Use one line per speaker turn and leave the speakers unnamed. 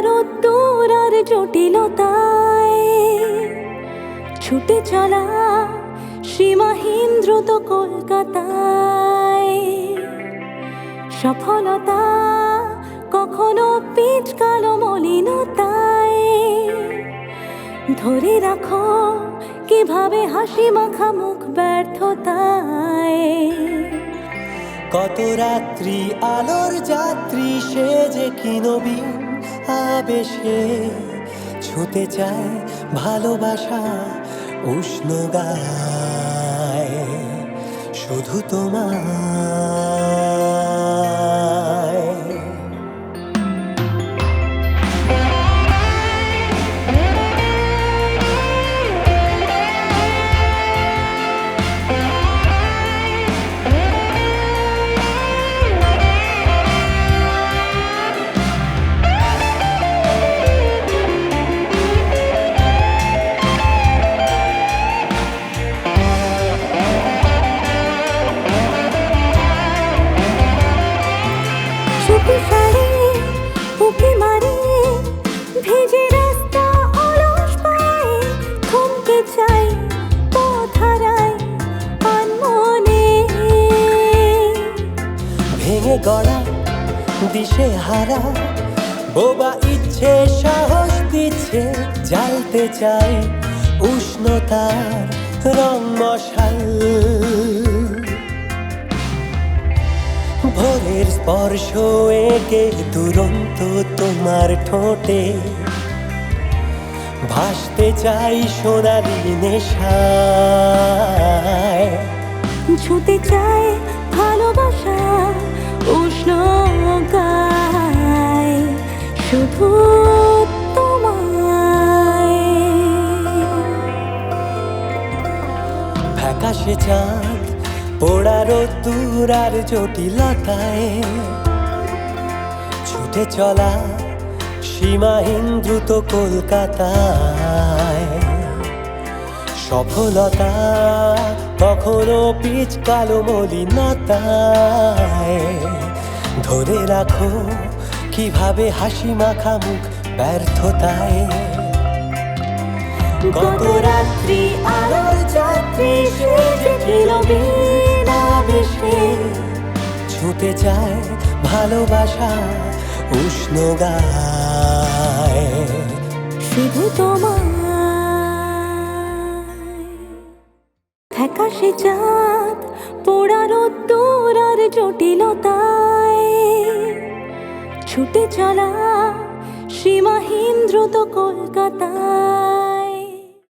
রোদ্দুর আর জটিলতায়। ছুটে চলা সীমাহীন দ্রুত কলকাতায়। সফলতা কখনো পিচ কালো মলিনতায়। ধরে রাখো, কীভাবে হাসি মাখা মুখ ব্যর্থতায়।
কত রাত্রি আলোর যাত্রী, সে যে কি নবী? আবেশে ছুতে চায় ভালোবাসা উষ্ণ গায়। শুধু তোমায়
অলস পায়ে, থমকে চাই পথ হারাই
ভেঙে গড়া দিশে হারা, বোবা ইচ্ছে, সাহস দিচ্ছে, জ্বালতে চাই উষ্ণতার রং মশাল ভোরের স্পর্শ একে দুরন্ত তোমার ঠোঁটে। ভাসতে চাই সোনালি নেশায়।
ছুতে চায় ভালোবাসা উষ্ণ গায় শুধু তোমায়।
ফ্যাকাশে চাঁদ রোদ্দুর আর জটিলতায়। ছুটে চলা সীমাহীন দ্রুত কলকাতায়। সফলতা কখনো পিচ কালো মলিনতায়। ধরে রাখো কীভাবে হাসি মাখা মুখ ব্যর্থতায়। গত রাত্রি আলোর যাত্রী সে যে কিলোমিটার আবেশে ছুটে যায় ভালোবাসা উষ্ণ
শুধু তোমায়। ফ্যাকাশে চাঁদ পোড়া রোদ্দুর আর জটিলতায়। ছুটে চলা সীমাহীন দ্রুত কলকাতায়।